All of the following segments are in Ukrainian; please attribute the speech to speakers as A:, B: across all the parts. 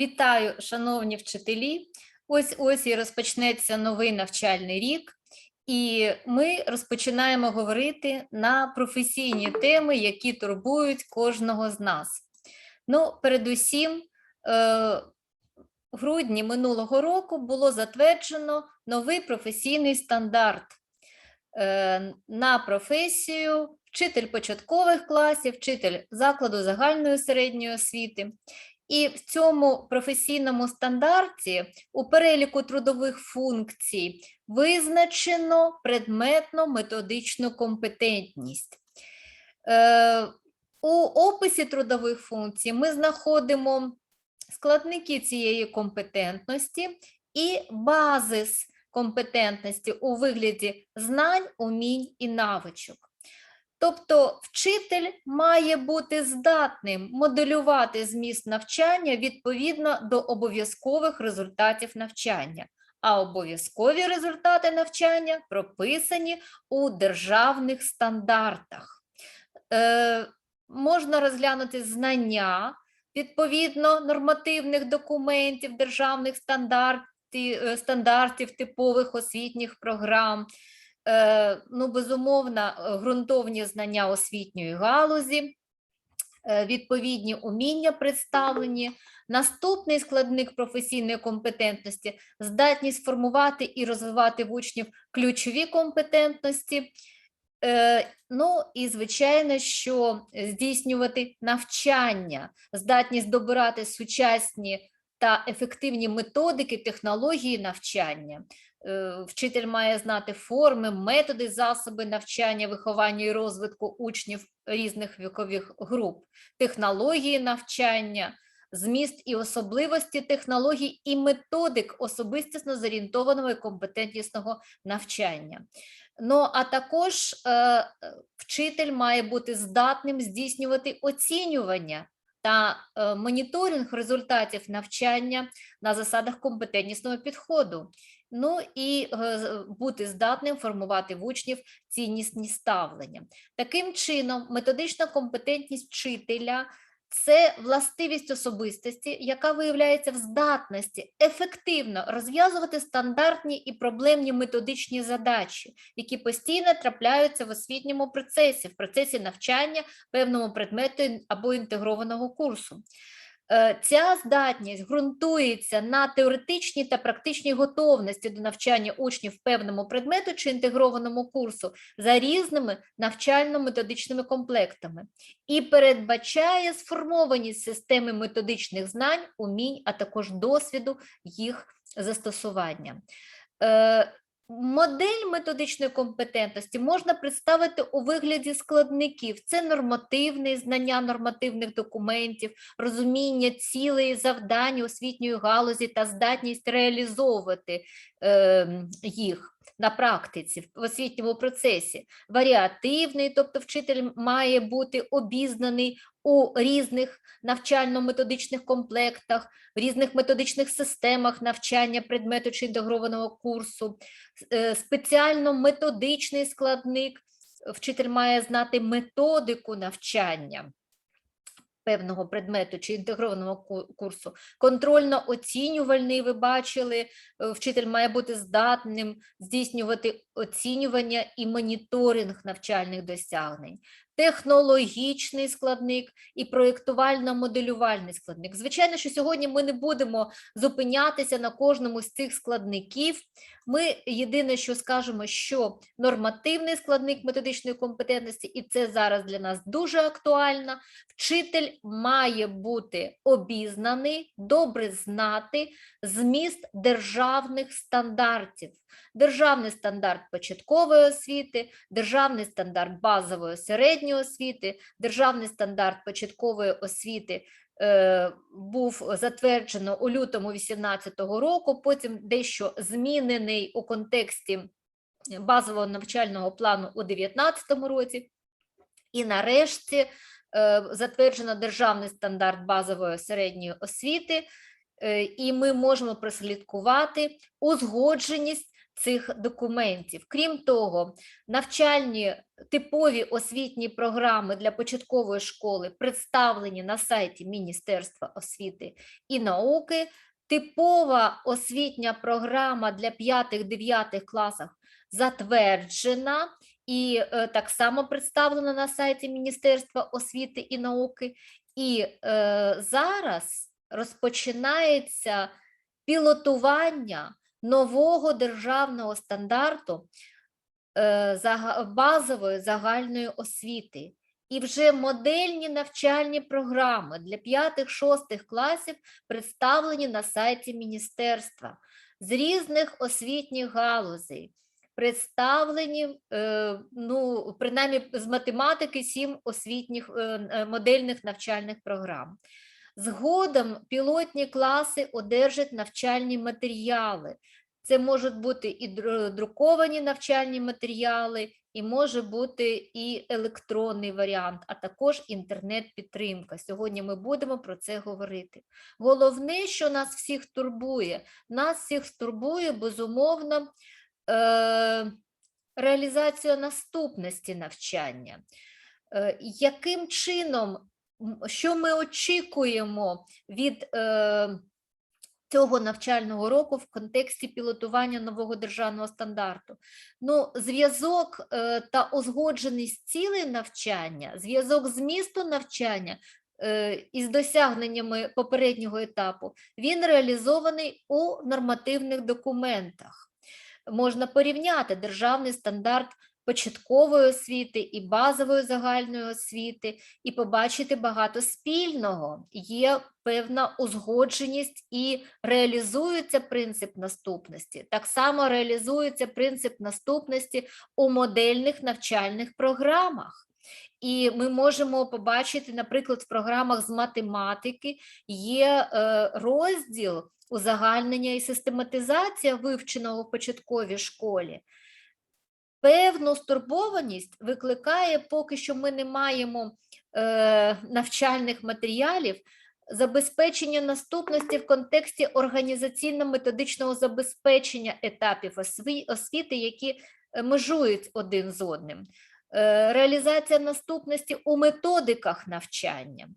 A: Вітаю, шановні вчителі. Ось ось і розпочнеться новий навчальний рік, і ми розпочинаємо говорити на професійні теми, які турбують кожного з нас. Ну, передусім, е, в грудні минулого року було затверджено новий професійний стандарт е, на професію вчитель початкових класів, вчитель закладу загальної середньої освіти. І в цьому професійному стандарті у переліку трудових функцій визначено предметно-методичну компетентність. Е, у описі трудових функцій ми знаходимо складники цієї компетентності і базис компетентності у вигляді знань, умінь і навичок. Тобто вчитель має бути здатним моделювати зміст навчання відповідно до обов'язкових результатів навчання, а обов'язкові результати навчання прописані у державних стандартах. Е, можна розглянути знання відповідно нормативних документів, державних стандартів, е, стандартів типових освітніх програм. Е, ну, безумовно, е, ґрунтовні знання освітньої галузі, е, відповідні уміння представлені. Наступний складник професійної компетентності здатність формувати і розвивати в учнів ключові компетентності. Ну і, звичайно, що здійснювати навчання, здатність добирати сучасні та ефективні методики, технології навчання. Е, Вчитель має знати форми, методи, засоби навчання, виховання і розвитку учнів різних вікових груп, технології навчання, зміст і особливості технологій і методик особистісно зорієнтованого і компетентнісного навчання. Ну, а також е, вчитель має бути здатним здійснювати оцінювання та е, моніторинг результатів навчання на засадах компетентнісного підходу. Ну і е, бути здатним формувати в учнів ціннісні ставлення. Таким чином, методична компетентність вчителя це властивість особистості, яка виявляється в здатності ефективно розв'язувати стандартні і проблемні методичні задачі, які постійно трапляються в освітньому процесі, в процесі навчання певному предмету або інтегрованого курсу. Е, ця здатність ґрунтується на теоретичній та практичній готовності до навчання учнів певному предмету чи інтегрованому курсу за різними навчально-методичними комплектами і передбачає сформованість системи методичних знань, умінь, а також досвіду їх застосування. Модель методичної компетентності можна представити у вигляді складників: це нормативне знання нормативних документів, розуміння цілей завдань освітньої галузі та здатність реалізовувати е, їх на практиці в освітньому процесі. Варіативний, тобто вчитель має бути обізнаний у різних навчально-методичних комплектах, в різних методичних системах навчання предмету чи інтегрованого курсу, е, спеціально методичний складник. Вчитель має знати методику навчання певного предмету чи інтегрованого курсу. Контрольно-оцінювальний, ви бачили, е, вчитель має бути здатним здійснювати оцінювання і моніторинг навчальних досягнень технологічний складник і проєктувально-моделювальний складник. Звичайно, що сьогодні ми не будемо зупинятися на кожному з цих складників. Ми єдине, що скажемо, що нормативний складник методичної компетентності, і це зараз для нас дуже актуально. Вчитель має бути обізнаний, добре знати зміст державних стандартів державний стандарт початкової освіти, державний стандарт базової середньої освіти, державний стандарт початкової освіти. Е, був затверджено у лютому 2018 року, потім дещо змінений у контексті базового навчального плану у 2019 році, і нарешті е, затверджено державний стандарт базової середньої освіти, е, і ми можемо прослідкувати узгодженість цих документів. Крім того, навчальні типові освітні програми для початкової школи представлені на сайті Міністерства освіти і науки. Типова освітня програма для 5-9 класах затверджена і е, так само представлена на сайті Міністерства освіти і науки. І е, зараз розпочинається пілотування нового державного стандарту е, базової загальної освіти. І вже модельні навчальні програми для 5-6 класів представлені на сайті міністерства з різних освітніх галузей. Представлені, е, ну, принаймні з математики, сім освітніх е, модельних навчальних програм. Згодом пілотні класи одержать навчальні матеріали. Це можуть бути і друковані навчальні матеріали, і може бути і електронний варіант, а також інтернет-підтримка. Сьогодні ми будемо про це говорити. Головне, що нас всіх турбує, нас всіх турбує, безумовно, е, реалізація наступності навчання. Е, Яким чином, що ми очікуємо від е, цього навчального року в контексті пілотування нового державного стандарту? Ну, зв'язок е, та узгодженість цілей навчання, зв'язок змісту навчання е, із досягненнями попереднього етапу, він реалізований у нормативних документах можна порівняти державний стандарт початкової освіти і базової загальної освіти, і побачити багато спільного. Є певна узгодженість і реалізується принцип наступності. Так само реалізується принцип наступності у модельних навчальних програмах. І ми можемо побачити, наприклад, в програмах з математики є е, розділ узагальнення і систематизація вивченого в початковій школі. Певну стурбованість викликає, поки що ми не маємо е, навчальних матеріалів, забезпечення наступності в контексті організаційно-методичного забезпечення етапів осві- освіти, які е, межують один з одним. Е, Реалізація наступності у методиках навчання.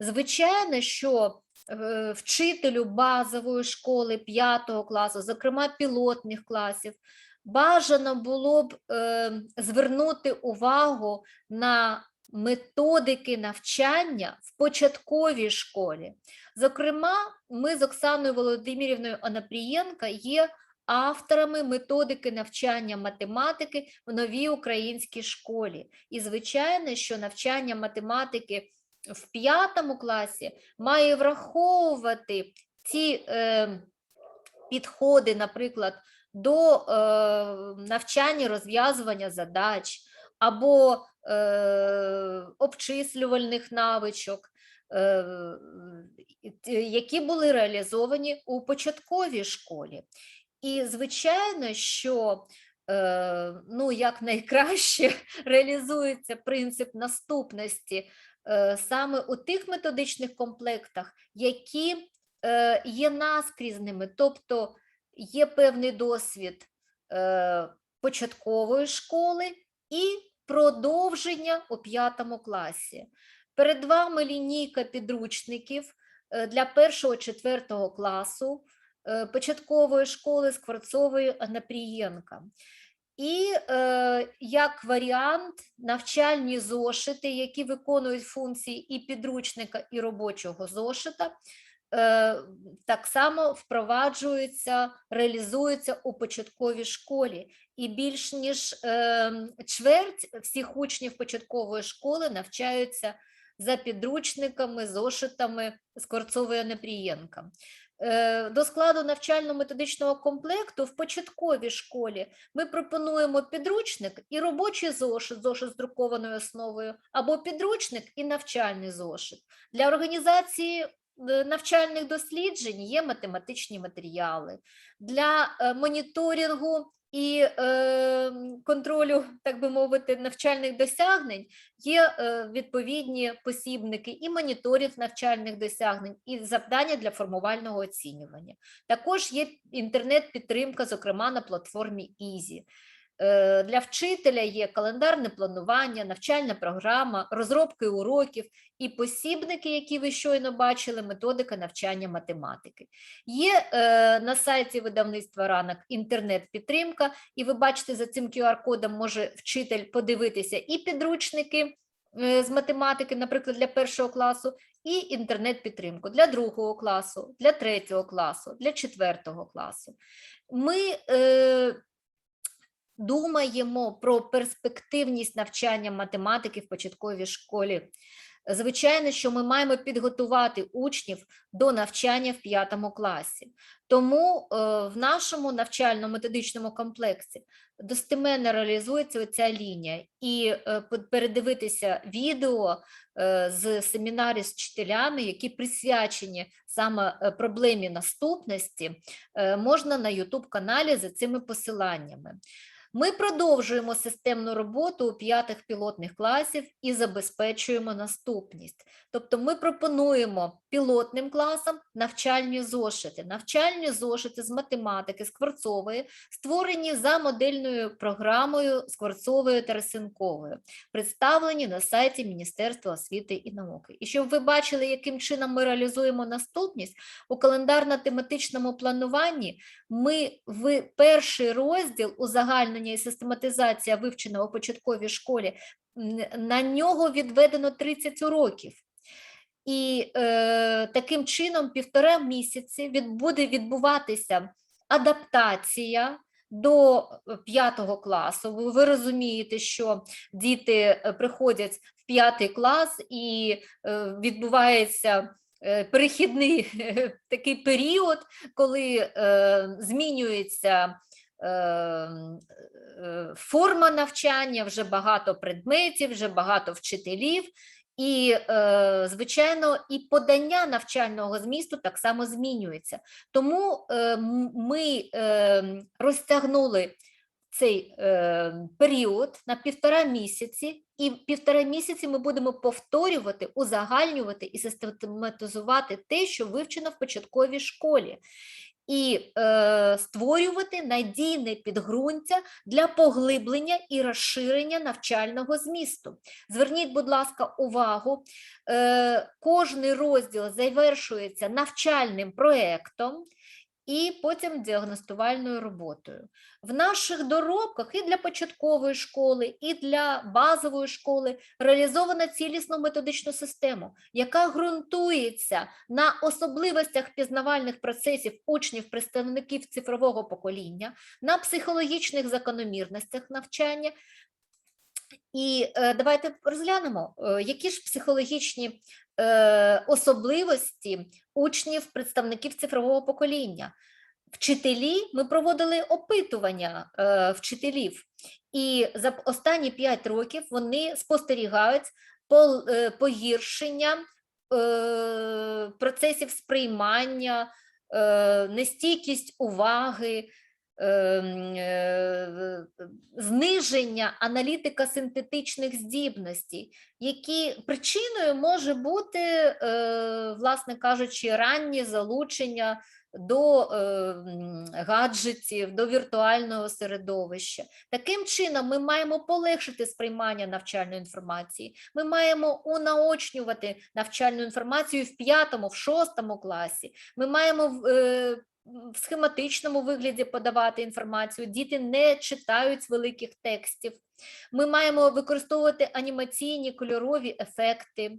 A: Звичайно, що е, вчителю базової школи 5 класу, зокрема пілотних класів, бажано було б е, звернути увагу на методики навчання в початковій школі. Зокрема, ми з Оксаною Володимирівною Анапрієнка є авторами методики навчання математики в новій українській школі. І звичайно, що навчання математики в п'ятому класі має враховувати ці е, підходи, наприклад, до е, навчання розв'язування задач або е, обчислювальних навичок, е, які були реалізовані у початковій школі. І звичайно, що е, ну, як найкраще реалізується принцип наступності е, саме у тих методичних комплектах, які е, є наскрізними, тобто є певний досвід е, початкової школи і продовження у п'ятому класі. Перед вами лінійка підручників е, для першого-четвертого класу е, початкової школи Скворцової Анапрієнка. І е, як варіант навчальні зошити, які виконують функції і підручника, і робочого зошита, так само впроваджуються, реалізуються у початковій школі. І більш ніж е, чверть всіх учнів початкової школи навчаються за підручниками, зошитами Скворцової Анапрієнка. Е, До складу навчально-методичного комплекту в початковій школі ми пропонуємо підручник і робочий зошит, зошит з друкованою основою, або підручник і навчальний зошит. Для організації е, навчальних досліджень є математичні матеріали. Для е, моніторингу і е, контролю, так би мовити, навчальних досягнень є е, відповідні посібники і моніторинг навчальних досягнень, і завдання для формувального оцінювання. Також є інтернет-підтримка, зокрема на платформі Easy. Е, Для вчителя є календарне планування, навчальна програма, розробки уроків і посібники, які ви щойно бачили, методика навчання математики. Є е, на сайті видавництва ранок інтернет-підтримка, і ви бачите, за цим QR-кодом може вчитель подивитися і підручники е, з математики, наприклад, для першого класу, і інтернет-підтримку для другого класу, для третього класу, для четвертого класу. Ми е, думаємо про перспективність навчання математики в початковій школі. Звичайно, що ми маємо підготувати учнів до навчання в п'ятому класі. Тому е, в нашому навчально-методичному комплексі достеменно реалізується ця лінія. І е, передивитися відео е, з семінарів з вчителями, які присвячені саме проблемі наступності, можна на YouTube-каналі за цими посиланнями. Ми продовжуємо системну роботу у п'ятих пілотних класів і забезпечуємо наступність. Тобто ми пропонуємо пілотним класам навчальні зошити. Навчальні зошити з математики, Скворцової, створені за модельною програмою Скворцовою та Рисенковою, представлені на сайті Міністерства освіти і науки. І щоб ви бачили, яким чином ми реалізуємо наступність, у календарно-тематичному плануванні ми в перший розділ узагальнення і систематизація вивченого у початковій школі, на нього відведено 30 уроків. І е, таким чином півтора місяці від, буде відбуватися адаптація до е, п'ятого класу. Ви, ви розумієте, що діти е, приходять в п'ятий клас і е, відбувається е, перехідний такий період, коли е, змінюється е, форма навчання, вже багато предметів, вже багато вчителів. І, е, звичайно, і подання навчального змісту так само змінюється. Тому е, ми е, розтягнули цей період на півтора місяці, і півтора місяці ми будемо повторювати, узагальнювати і систематизувати те, що вивчено в початковій школі. І е, створювати надійне підґрунтя для поглиблення і розширення навчального змісту. Зверніть, будь ласка, увагу, е, кожний розділ завершується навчальним проєктом і потім діагностувальною роботою. В наших доробках і для початкової школи, і для базової школи реалізована цілісну методичну систему, яка ґрунтується на особливостях пізнавальних процесів учнів, представників цифрового покоління, на психологічних закономірностях навчання. І е, давайте розглянемо, е, які ж психологічні е, особливості учнів, представників цифрового покоління. Вчителі, ми проводили опитування вчителів, і за останні 5 років вони спостерігають погіршення процесів сприймання, нестійкість уваги, ем, е, зниження аналітико-синтетичних здібностей, які причиною може бути, е, власне кажучи, раннє залучення до е, гаджетів, до віртуального середовища. Таким чином, ми маємо полегшити сприймання навчальної інформації. Ми маємо унаочнювати навчальну інформацію в п'ятому, в шостому класі. Ми маємо в, схематичному вигляді подавати інформацію. Діти не читають великих текстів. Ми маємо використовувати анімаційні кольорові ефекти.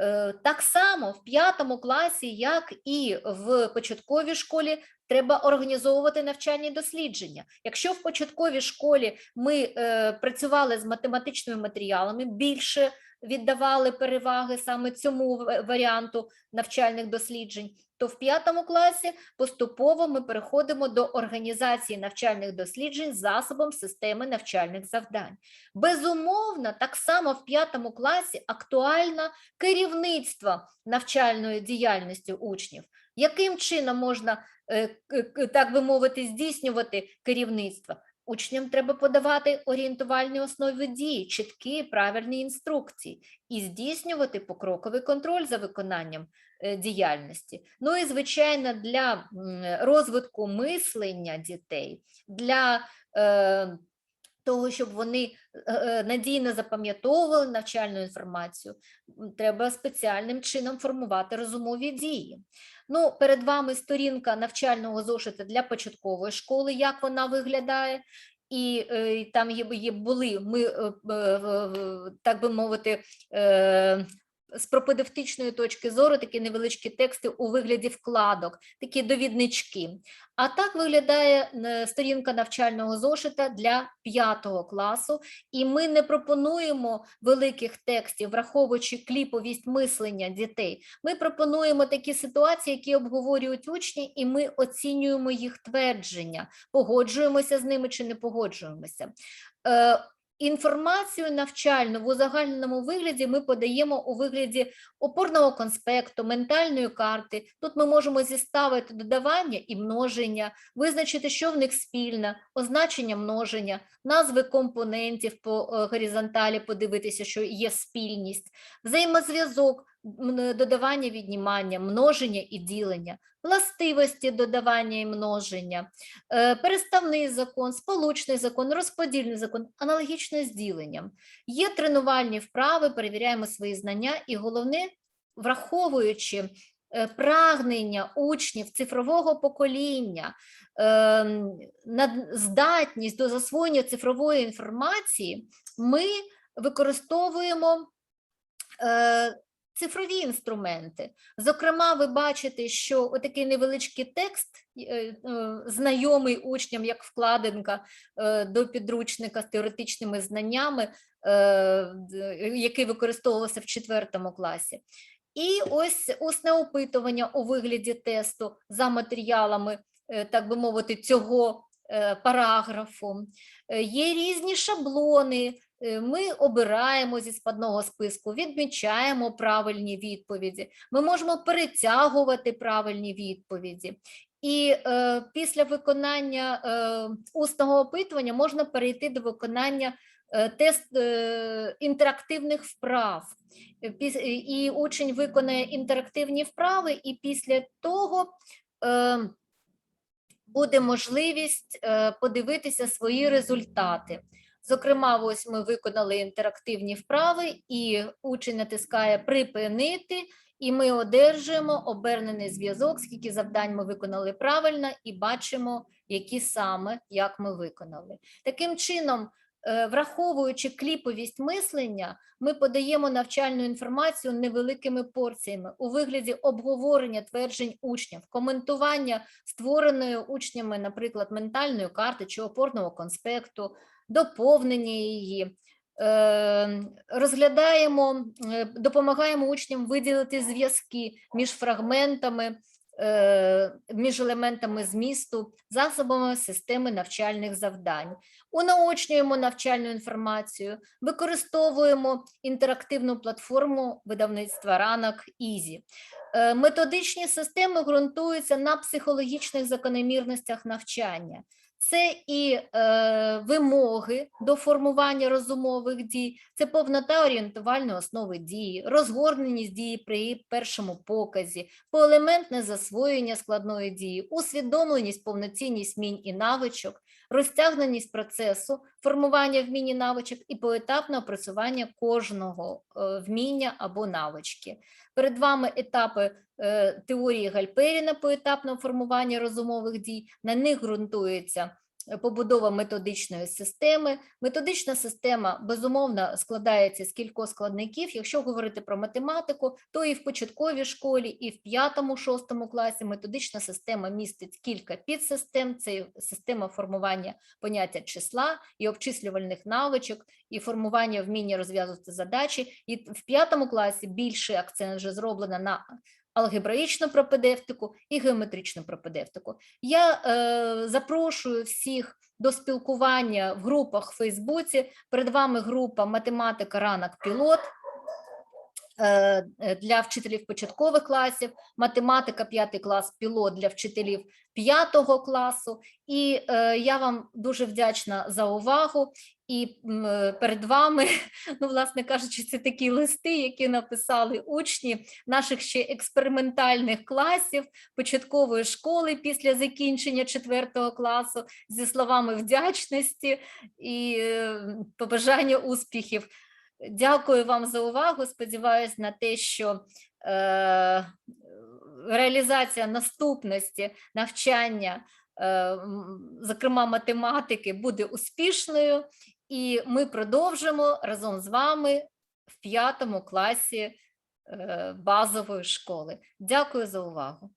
A: Е, Так само в п'ятому класі, як і в початковій школі, треба організовувати навчальні дослідження. Якщо в початковій школі ми е, працювали з математичними матеріалами, більше віддавали переваги саме цьому варіанту навчальних досліджень, то в п'ятому класі поступово ми переходимо до організації навчальних досліджень засобом системи навчальних завдань. Безумовно, так само в п'ятому класі актуально керівництво навчальною діяльністю учнів. Яким чином можна, е, так би мовити, здійснювати керівництво? Учням треба подавати орієнтувальні основи дії, чіткі, правильні інструкції і здійснювати покроковий контроль за виконанням діяльності. Ну і звичайно, для розвитку мислення дітей, для е, того, щоб вони е, е, надійно запам'ятовували навчальну інформацію, треба спеціальним чином формувати розумові дії. Ну, перед вами сторінка навчального зошита для початкової школи, як вона виглядає. І е, і там є, є були ми, е, е, так би мовити, е, з пропедевтичної точки зору такі невеличкі тексти у вигляді вкладок, такі довіднички. А так виглядає е, сторінка навчального зошита для п'ятого класу, і ми не пропонуємо великих текстів, враховуючи кліповість мислення дітей. Ми пропонуємо такі ситуації, які обговорюють учні, і ми оцінюємо їх твердження, погоджуємося з ними чи не погоджуємося. Інформацію навчальну в узагальненому вигляді ми подаємо у вигляді опорного конспекту, ментальної карти. Тут ми можемо зіставити додавання і множення, визначити, що в них спільне, означення множення, назви компонентів по е, горизонталі, подивитися, що є спільність, взаємозв'язок, додавання, віднімання, множення і ділення, властивості додавання і множення, е, переставний закон, сполучний закон, розподільний закон, аналогічно з діленням. Є тренувальні вправи, перевіряємо свої знання, і головне, враховуючи е, прагнення учнів цифрового покоління, ем, здатність до засвоєння цифрової інформації, ми використовуємо е, цифрові інструменти. Зокрема, ви бачите, що отакий невеличкий текст, е, е, знайомий учням як вкладинка е, до підручника з теоретичними знаннями, який використовувався в четвертому класі. І ось усне опитування у вигляді тесту за матеріалами, так би мовити, цього параграфу. Є різні шаблони. Е, Ми обираємо зі складного списку, відмічаємо правильні відповіді. Ми можемо перетягувати правильні відповіді. І е, після виконання е, усного опитування можна перейти до виконання е, тест е, інтерактивних вправ. Е, піс- е, І учень виконає інтерактивні вправи, і після того е, буде можливість е, подивитися свої результати. Зокрема, ось ми виконали інтерактивні вправи, і учень натискає припинити, і ми одержуємо обернений зв'язок, скільки завдань ми виконали правильно, і бачимо, які саме як ми виконали. Таким чином, враховуючи кліповість мислення, ми подаємо навчальну інформацію невеликими порціями у вигляді обговорення тверджень учнів, коментування створеної учнями, наприклад, ментальної карти чи опорного конспекту, доповнення її. Е, Розглядаємо, е, допомагаємо учням виділити зв'язки між фрагментами, е, між елементами змісту, засобами системи навчальних завдань. Унаочнюємо навчальну інформацію, використовуємо інтерактивну платформу видавництва ранок Ізі. Е, Методичні системи ґрунтуються на психологічних закономірностях навчання. Це і е, вимоги до формування розумових дій, це повнота орієнтувальної основи дії, розгорненість дії при першому показі, поелементне засвоєння складної дії, усвідомленість, повноцінність мінь і навичок, розтягненість процесу, формування вмінь і навичок і поетапне опрацювання кожного е, вміння або навички. Перед вами етапи е, теорії Гальперіна поетапного формування розумових дій. На них ґрунтується побудова методичної системи. Методична система безумовно складається з кількох складників. Якщо говорити про математику, то і в початковій школі, і в п'ятому-шостому класі методична система містить кілька підсистем. Це система формування поняття числа і обчислювальних навичок, і формування вміння розв'язувати задачі. І в п'ятому класі більший акцент вже зроблено на алгебраїчну пропедевтику і геометричну пропедевтику. Я е, запрошую всіх до спілкування в групах в Фейсбуці. Перед вами група математика ранок пілот для вчителів початкових класів, математика 5 клас пілот для вчителів 5 класу. І е, я вам дуже вдячна за увагу. І е, перед вами, ну, власне кажучи, це такі листи, які написали учні наших ще експериментальних класів початкової школи після закінчення 4 класу зі словами вдячності і е, побажання успіхів. Дякую вам за увагу. Сподіваюсь на те, що е, реалізація наступності навчання, е, зокрема математики, буде успішною, і ми продовжимо разом з вами в п'ятому класі е, базової школи. Дякую за увагу.